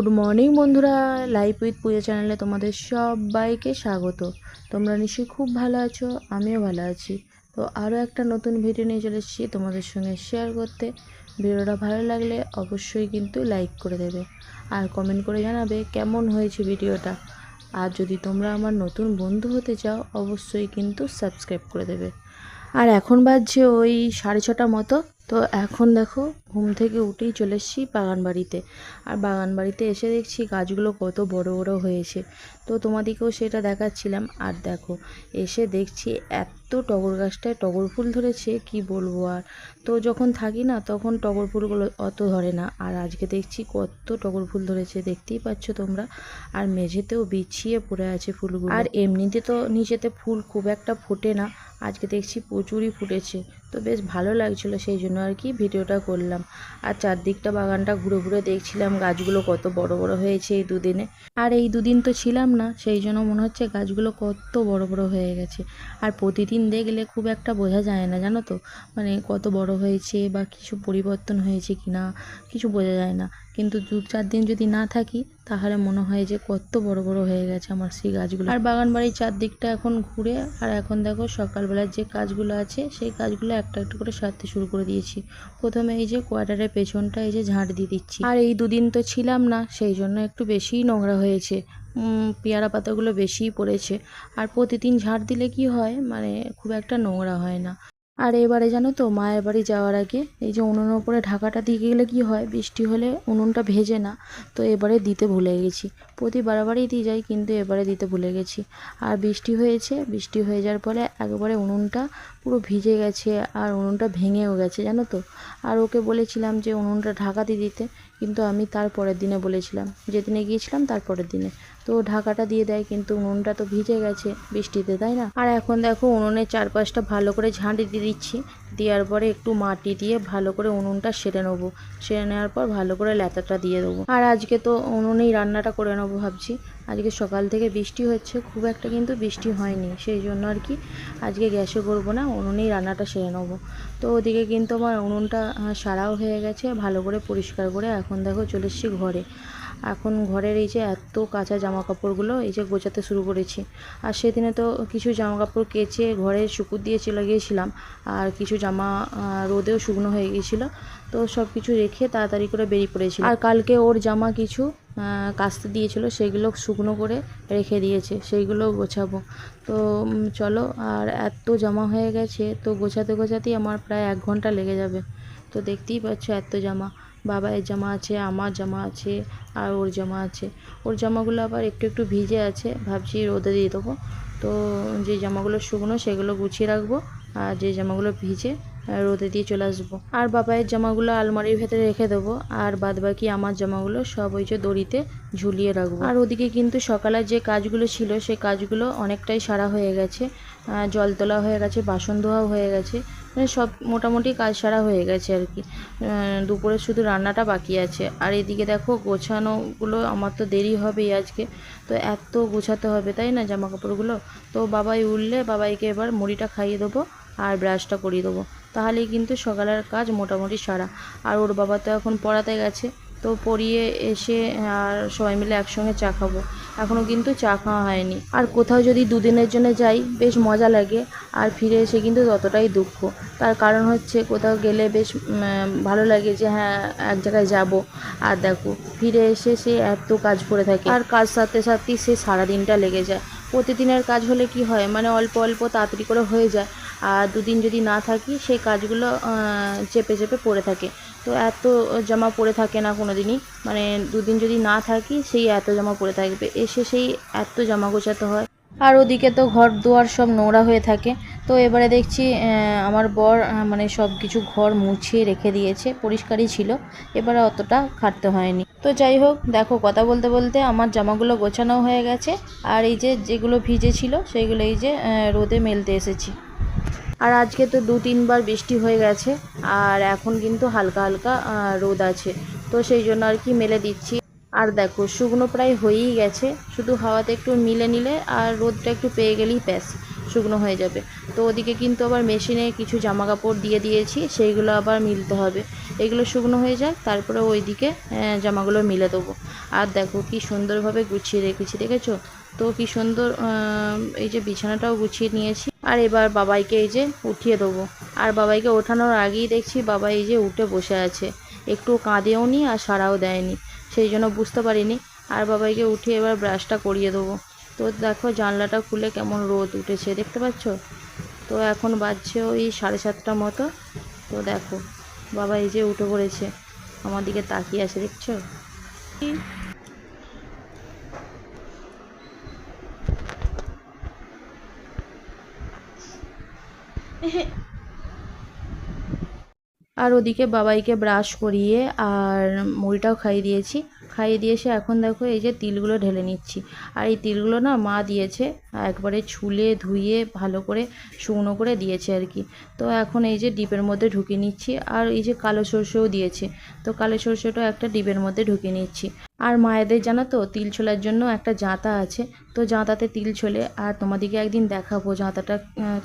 Good morning বন্ধুরা life with Puja চ্যানেলে তোমাদের সবাইকে স্বাগত। তোমরা নিশ্চয়ই খুব ভালো আছো, আমিও ভালো আছি। তো আরও একটা নতুন ভিডিও নিয়ে চলে এসেছি তোমাদের সঙ্গে শেয়ার করতে। ভিডিওটা ভালো লাগলে অবশ্যই কিন্তু লাইক করে দেবে আর কমেন্ট করে জানাবে কেমন হয়েছে ভিডিওটা। আর যদি তোমরা আমার নতুন বন্ধু হতে চাও, অবশ্যই কিন্তু সাবস্ক্রাইব করে দেবে। আর এখন বাজছে ওই সাড়ে ছটা মতো। তো এখন দেখো, ঘুম থেকে উঠেই চলে এসেছি বাগান বাড়িতে আর বাগান বাড়িতে এসে দেখছি গাছগুলো কত বড় বড় হয়েছে। তো তোমাদেরকেও সেটা দেখাচ্ছিলাম। আর দেখো, এসে দেখছি এত টগর গাছটায় টগর ফুল ধরেছে, কি বলব আর। তো যখন থাকি না, তখন টগর ফুলগুলো অত ধরে না। আর আজকে দেখছি কত টগর ফুল ধরেছে, দেখতেই পাচ্ছ তোমরা। আর মেঝেতেও বিছিয়ে পড়ে আছে ফুলগুলো। আর এমনিতে তো নিচেতে ফুল খুব একটা ফোটে না। আজকে দেখছি প্রচুরই ফুটেছে। তো বেশ ভালো লাগছিল সেই জন্য আর কি ভিডিওটা করলাম। আর চারদিকটা বাগানটা ঘুরে ঘুরে দেখছিলাম, গাছগুলো কত বড় বড় হয়েছে এই দুদিনে। আর এই দুদিন তো ছিলাম না, সেই জন্য মনে হচ্ছে গাছগুলো কত বড় বড় হয়ে গেছে। আর প্রতিদিন দেখলে খুব একটা বোঝা যায় না, জানো তো? মানে কত বড় হয়েছে বা কিছু পরিবর্তন হয়েছে কি না, কিছু বোঝা যায় না। কিন্তু দু চার দিন যদি না থাকি, তাহলে মনে হয় যে কত বড় বড় হয়ে গেছে আমার সেই গাছগুলো। আর বাগান বাড়ির চারদিকটা এখন ঘুরে, আর এখন দেখো সকালবেলার যে কাজগুলো আছে, সেই কাজগুলো একটা একটু করে সারতে শুরু করে দিয়েছি। প্রথমে এই যে কোয়ার্টারের পেছনটা এই যে ঝাঁট দিয়ে দিচ্ছি। আর এই দুদিন তো ছিলাম না, সেই জন্য একটু বেশিই নোংরা হয়েছে। পেয়ারা পাতাগুলো বেশিই পড়েছে। আর প্রতিদিন ঝাড় দিলে কি হয়? মানে খুব একটা নোংরা হয় না। আর এবারে জানো তো, মায়ের বাড়ি যাওয়ার আগে এই যে উনুনের উপরে ঢাকাটা দিয়ে গেলে কি হয়, বৃষ্টি হলে উনুনটা ভেজে না। তো এবারে দিতে ভুলে গেছি। প্রতি বারবারই দিয়ে যাই, কিন্তু এবারে দিতে ভুলে গেছি। আর বৃষ্টি হয়েছে, বৃষ্টি হয়ে যাওয়ার ফলে একবারে উনুনটা পুরো ভিজে গেছে আর উনুনটা ভেঙেও গেছে, জানো তো। আর ওকে বলেছিলাম যে, উনুনটা ঢাকা দিয়ে দিতে। কিন্তু আমি তার পরের দিনে বলেছিলাম, যেদিনে গিয়েছিলাম তার পরের দিনে। তো ঢাকাটা দিয়ে দেয়, কিন্তু উনুনটা তো ভিজে গেছে বৃষ্টিতে, তাই না? আর এখন দেখো উনুনের চারপাশটা ভালো করে ঝাঁটি দিয়ে দিচ্ছি। দেওয়ার পরে একটু মাটি দিয়ে ভালো করে উনুনটা সেরে নেব। সেরে নেওয়ার পর ভালো করে ল্যাতাটা দিয়ে দেবো। আর আজকে তো উনুনেই রান্নাটা করে নেব ভাবছি। আজকে সকাল থেকে বৃষ্টি হচ্ছে, খুব একটা কিন্তু বৃষ্টি হয়নি, সেই জন্য আর কি আজকে গ্যাসে করব না, উনুনেই রান্নাটা সেরে নেব। তো ওদিকে কিন্তু আমার উনুনটা সারাও হয়ে গেছে, ভালো করে পরিষ্কার করে এখন দেখো চলে এসেছি ঘরে। এখন ঘরের এই যে এত কাঁচা জামা কাপড়গুলো এই যে গোছাতে শুরু করেছি। আর সেদিনে তো কিছু জামা কাপড় কেচে ঘরে শুকুর দিয়ে চলে গিয়েছিলাম, আর কিছু জামা রোদেও শুকনো হয়ে গিয়েছিল, তো সব কিছু রেখে তাড়াতাড়ি করে বেরিয়ে পড়েছি আর কালকে ওর জামা কিছু কাচতে দিয়েছিল, সেগুলো শুকনো করে রেখে দিয়েছে, সেইগুলো গোছাবো। তো চলো, আর এত জামা হয়ে গেছে, তো গোছাতে গোছাতেই আমার প্রায় এক ঘণ্টা লেগে যাবে। তো দেখতেই পাচ্ছ এত জামা বাবাইয়ের জামা আছে, আমার জামা আছে, আর ওর জামা আছে। ওর জামাগুলো আবার একটু একটু ভিজে আছে, ভাবছি রোদে দিয়ে দেবো। তো, যে জামাগুলো শুকনো, সেগুলো গুছিয়ে রাখব, আর যে জামাগুলো ভিজে রোদে দিয়ে চলে আসব। আর বাবাইয়ের জামাগুলো আলমারির ভেতরে রেখে দেবো, আর বাদ বাকি আমার জামাগুলো সব ওই যে দড়িতে ঝুলিয়ে রাখব। আর ওদিকে কিন্তু সকালে যে কাজগুলো ছিল, সেই কাজগুলো অনেকটাই সারা হয়ে গেছে। জল তোলা হয়ে গেছে, বাসন ধোয়াও হয়ে গেছে মানে সব মোটামুটি কাজ সারা হয়ে গেছে আর কি। দুপুরে শুধু রান্নাটা বাকি আছে। আর এদিকে দেখো, গোছানোগুলো আমার তো দেরি হবেই আজকে, তো এত গোছাতে হবে, তাই না জামা কাপড়গুলো তো বাবাই উঠলে, বাবাইকে এবার মুড়িটা খাইয়ে দেবো। আর ব্রাশটা করিয়ে দেবো। তাহলেই কিন্তু সকালের কাজ মোটামুটি সারা। আর ওর বাবা তো এখন পড়াতে গেছে, তো পড়িয়ে এসে আর সবাই মিলে একসঙ্গে চা খাব। এখনও কিন্তু চা খাওয়া হয়নি। আর কোথাও যদি দুদিনের জন্য যাই, বেশ মজা লাগে। আর ফিরে এসে কিন্তু ততটাই দুঃখ। তার কারণ হচ্ছে কোথাও গেলে বেশ ভালো লাগে যে হ্যাঁ এক জায়গায় যাব। আর দেখো, ফিরে এসে সে এত কাজ করে থাকে। আর কাজ সাথে সাথেই সে সারাদিনটা লেগে যায়। প্রতিদিনের কাজ হলে কি হয়? মানে অল্প অল্প তাড়াতাড়ি করে হয়ে যায়। আর দুদিন যদি না থাকি, সেই কাজগুলো চেপে চেপে পড়ে থাকে। তো এত জামা পড়ে থাকে না কোনো দিনই মানে দুদিন যদি না থাকি, সেই এত জামা পড়ে থাকবে। এসে সেই এত জামা গোছাতে হয়। আর ওদিকে তো ঘর দুয়ার সব নোংরা হয়ে থাকে। তো এবারে দেখছি আমার বর মানে সব কিছু ঘর মুছিয়ে রেখে দিয়েছে। পরিষ্কারই ছিল। এবারে অতটা খাটতে হয়নি। তো যাই হোক, দেখো কথা বলতে বলতে আমার জামাগুলো গোছানো হয়ে গেছে। আর এই যে যেগুলো ভিজে ছিল সেইগুলো এই যে রোদে মেলতে এসেছি। আর আজকে তো দু তিনবার বৃষ্টি হয়ে গেছে, আর এখন কিন্তু হালকা হালকা রোদ আছে। তো সেই জন্য আর কি মেলে দিচ্ছি। আর দেখো, শুকনো প্রায় হয়েই গেছে, শুধু হাওয়াতে একটু মিলে নিলে আর রোদটা একটু পেয়ে গেলেই ব্যাস, শুকনো হয়ে যাবে। তো ওদিকে কিন্তু আবার মেশিনে কিছু জামা কাপড় দিয়ে দিয়েছি, সেইগুলো আবার মিলতে হবে। এগুলো শুকনো হয়ে যাক, তারপরে ওইদিকে জামাগুলো মিলে দেবো। আর দেখো, কি সুন্দরভাবে গুছিয়ে রেখেছি, দেখেছ? তো কি সুন্দর এই যে বিছানাটাও গুছিয়ে নিয়েছি আর এবার বাবাইকে এই যে উঠিয়ে দেবো। আর বাবাইকে ওঠানোর আগেই দেখছি বাবা এই যে উঠে বসে আছে। একটু কাঁদেও নি আর সারাও দেয়নি। সেই জন্য বুঝতে পারিনি। আর বাবাইকে উঠিয়ে এবার ব্রাশটা করিয়ে দেবো। তো দেখো জানলাটা খুলে কেমন রোদ উঠেছে, দেখতে পাচ্ছ? তো এখন বাজছে ওই সাড়ে সাতটা মতো। তো দেখো বাবা এই যে উঠে পড়েছে। আমার দিকে তাকিয়ে আছে, দেখছ? আর ওদিকে বাবাইকে ব্রাশ করিয়ে আর মুড়িটাও খাইয়ে দিয়েছি। খাইয়ে দিয়ে এসে এখন দেখো এই যে তিলগুলো ঢেলে নিচ্ছি। আর এই তিলগুলো না মা দিয়েছে, একবারে ছুলে ধুয়ে ভালো করে শুকনো করে দিয়েছে আর কি। তো এখন এই যে ডিপের মধ্যে ঢুকিয়ে নিচ্ছি। আর এই যে কালো সর্ষেও দিয়েছে। তো কালো সর্ষেটাও একটা ডিপের মধ্যে ঢুকিয়ে নিচ্ছি। আর মায়েদের জানো তো, তিল ছোলার জন্য একটা জাঁতা আছে। তো জাঁতাতে তিল ছোলে, আর তোমাদেরকে একদিন দেখাবো জাঁতাটা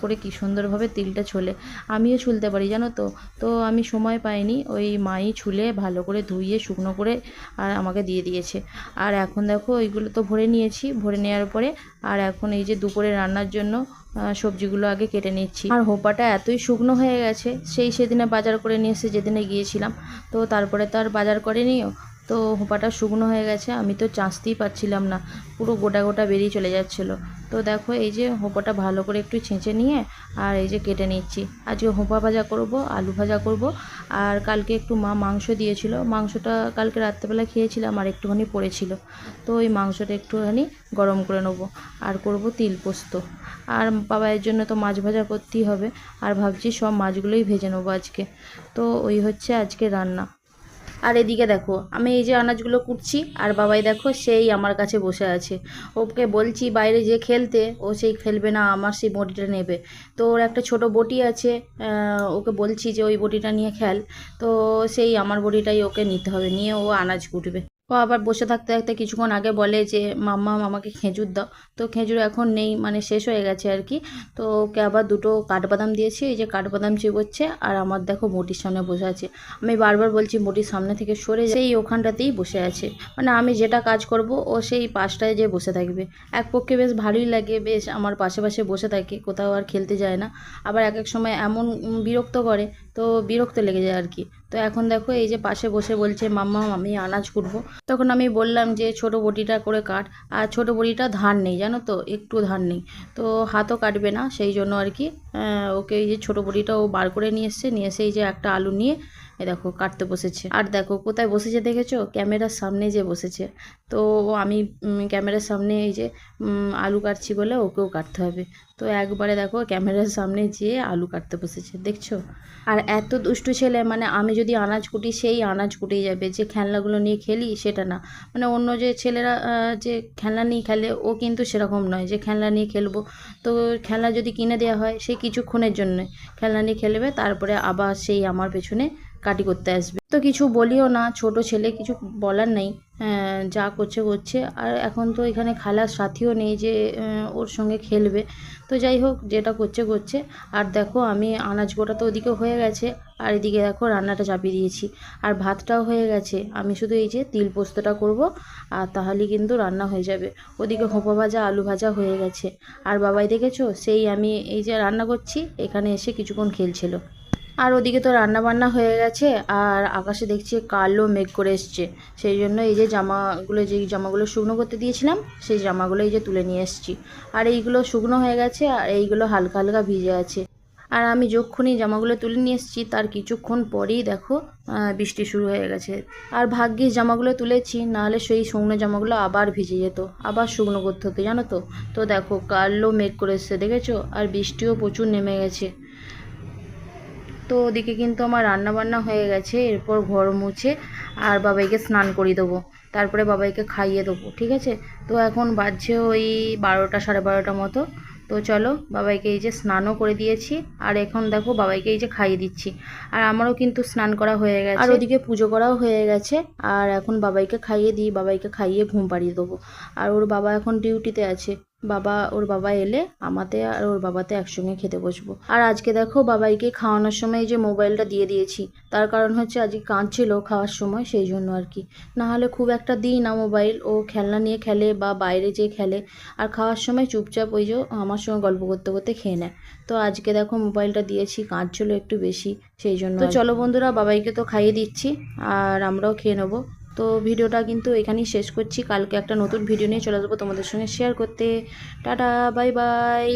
করে কি সুন্দরভাবে তিলটা ছোলে। আমিও ছুলতে পারি, জানো তো। তো আমি সময় পাইনি, ওই মাই ছুলে ভালো করে ধুইয়ে শুকনো করে, আর আমাকে দিয়ে দিয়েছে। আর এখন দেখো, ওইগুলো তো ভরে নিয়েছি, ভরে নেওয়ার পরে, আর এখন এই যে দুপুরে রান্নার জন্য সবজিগুলো আগে কেটে নিচ্ছি। আর হোপাটা এতই শুকনো হয়ে গেছে, সেই সেদিনে বাজার করে নিয়ে এসে যেদিনে গিয়েছিলাম, তো তারপরে তো আর বাজার করে নিও তো হোপাটা শুকনো হয়ে গেছে, আমি তো চাঁচতেই পারছিলাম না, পুরো গোটা গোটা বেরিয়ে চলে যাচ্ছিল। তো দেখো এই যে হোপাটা ভালো করে একটু ছেঁচে নিয়ে আর এই যে কেটে নিচ্ছি। আজকে হোপা ভাজা করব, আলু ভাজা করব, আর কালকে একটু মা মাংস দিয়েছিল। মাংসটা কালকে রাত্রেবেলা খেয়েছিলাম আর একটুখানি পড়েছিল। তো ওই মাংসটা একটুখানি গরম করে নেব আর করব তিল পোস্ত। আর বাবাইয়ের জন্য তো মাছ ভাজা করতেই হবে, আর ভাবছি সব মাছগুলোই ভেজে নেব আজকে। তো ওই হচ্ছে আজকে রান্না। আর এদিকে দেখো, আমি এই যে আনাজগুলো কুটছি, আর বাবাই দেখো সেই আমার কাছে বসে আছে। ওকে বলছি, বাইরে যে খেলতে, ও সেই খেলবে না, আমার সেই বটিটা নেবে। তো ওর একটা ছোট বটি আছে ওকে বলছি যে, ওই বটিটা নিয়ে খেল। তো সেই আমার বটিটাই ওকে নিতে হবে, নিয়ে ও আনাজ কুটবে। ও আবার বসে থাকতে থাকতে কিছুক্ষণ আগে বলে যে, মাম্মা, মামাকে খেজুর দাও। তো খেজুর এখন নেই মানে শেষ হয়ে গেছে আর কি। তো ওকে আবার দুটো কাঠবাদাম দিয়েছি, এই যে কাঠবাদাম চিবোচ্ছে আর আমার দেখো মোটির সামনে বসে আছে। আমি বারবার বলছি মোটির সামনে থেকে সরে। সেই ওখানটাতেই বসে আছে। মানে আমি যেটা কাজ করব, ও সেই পাশটায় যে বসে থাকবে। এক পক্ষে বেশ ভালোই লাগে, বেশ আমার পাশে পাশে বসে থাকে, কোথাও আর খেলতে যায় না। আবার এক এক সময় এমন বিরক্ত করে, তো বিরক্ত লেগে যায় আর কি। তো এখন দেখো এই যে পাশে বসে বলছে, মাম্মা, আমি আনাজ কুটবো। তখন আমি বললাম যে, ছোট বটিটা করে কাট। আর ছোট বটিটা ধান নেই, জানো তো, একটু ধান নেই। তো হাতও কাটবে না, সেই জন্য আর কি ওকে এই যে ছোট বটিটা ও বার করে নিয়ে এসছে। নিয়ে এসে এই যে একটা আলু নিয়ে এ দেখো কাটতে বসেছে। আর দেখো কোথায় বসেছে দেখেছ? ক্যামেরার সামনে যে বসেছে। তো আমি ক্যামেরার সামনে এই যে আলু কাটছি বলে ওকেও কাটতে হবে। তো একবারে দেখো ক্যামেরার সামনে যেয়ে আলু কাটতে বসেছে, দেখছ? আর এত দুষ্টু ছেলে মানে আমি যদি আনাজ কুটি, সেই আনাজ কুটিয়ে যাবে। যে খেলনাগুলো নিয়ে খেলি, সেটা না। মানে অন্য যে ছেলেরা যে খেলনা নিয়ে খেলে, ও কিন্তু সেরকম নয় যে খেলনা নিয়ে খেলব। তো খেলনা যদি কিনে দেওয়া হয় সেই কিছুক্ষণের জন্য খেলনা নিয়ে খেলবে, তারপরে আবার সেই আমার পেছনে কাটি করতে আসবে। তো কিছু বলিও না, ছোট ছেলে, কিছু বলার নেই। যা করছে করছে। আর এখন তো এখানে খালার সাথীও নেই যে ওর সঙ্গে খেলবে। তো যাই হোক, যেটা করছে করছে। আর দেখো, আমি আনাজ গোটা তো ওদিকে হয়ে গেছে। আর এদিকে দেখো, রান্নাটা চাপিয়ে দিয়েছি। আর ভাতটাও হয়ে গেছে। আমি শুধু এই যে তিল পোস্তটা করব, আর তাহলে কিন্তু রান্না হয়ে যাবে। ওদিকে হোপা ভাজা, আলু ভাজা হয়ে গেছে। আর বাবাই দেখেছ? সেই আমি এই যে রান্না করছি, এখানে এসে কিছুক্ষণ খেলছিল। আর ওদিকে তো রান্না বান্না হয়ে গেছে, আর আকাশে দেখছি কালো মেঘ করে এসছে। সেই জন্য এই যে জামাগুলো, যেই জামাগুলো শুকনো করতে দিয়েছিলাম, সেই জামাগুলো এই যে তুলে নিয়ে এসেছি। আর এইগুলো শুকনো হয়ে গেছে, আর এইগুলো হালকা হালকা ভিজে আছে। আর আমি যখনই জামাগুলো তুলে নিয়ে এসেছি, তার কিছুক্ষণ পরেই দেখো বৃষ্টি শুরু হয়ে গেছে। আর ভাগ্যিস জামাগুলো তুলেছি, নাহলে সেই শুকনো জামাগুলো আবার ভিজে যেত, আবার শুকনো করতে হতো, জানো তো? তো দেখো, কালো মেঘ করে এসছে, দেখেছ? আর বৃষ্টিও প্রচুর নেমে গেছে। তো ওদিকে কিন্তু আমার রান্না বান্না হয়ে গেছে, এরপর ঘর মুছে আর বাবাইকে স্নান করিয়ে দেবো। তারপরে বাবাইকে খাইয়ে দেবো, ঠিক আছে? তো এখন বাজছে ওই বারোটা, সাড়ে বারোটা মতো। তো চলো, বাবাইকে এই যে স্নানও করে দিয়েছি, আর এখন দেখো বাবাইকে এই যে খাইয়ে দিচ্ছি। আর আমারও কিন্তু স্নান করা হয়ে গেছে। আর ওদিকে পুজো করাও হয়ে গেছে, আর এখন বাবাইকে খাইয়ে দিই, বাবাইকে খাইয়ে ঘুম পাড়িয়ে দেবো। আর ওর বাবা এখন ডিউটিতে আছে। বাবা ওর বাবা এলে আমাতে আর ওর বাবাতে একসঙ্গে খেতে বসবো। আর আজকে দেখো বাবাইকে খাওয়ানোর সময় এই যে মোবাইলটা দিয়ে দিয়েছি। তার কারণ হচ্ছে আজকে কাঁদছিল খাওয়ার সময় সেই জন্য আর কি। না হলে খুব একটা দিই না মোবাইল ও খেলনা নিয়ে খেলে বা বাইরে যেয়ে খেলে। আর খাওয়ার সময় চুপচাপ ওই যে আমার সঙ্গে গল্প করতে করতে খেয়ে নেয়। তো আজকে দেখো মোবাইলটা দিয়েছি কাঁদছিল একটু বেশি সেই জন্য তো চলো বন্ধুরা বাবাইকে তো খাইয়ে দিচ্ছি আর আমরাও খেয়ে নেব। তো ভিডিওটা কিন্তু এখানেই শেষ করছি। কালকে একটা নতুন ভিডিও নিয়ে চলে আসব তোমাদের সঙ্গে শেয়ার করতে। Tata bye bye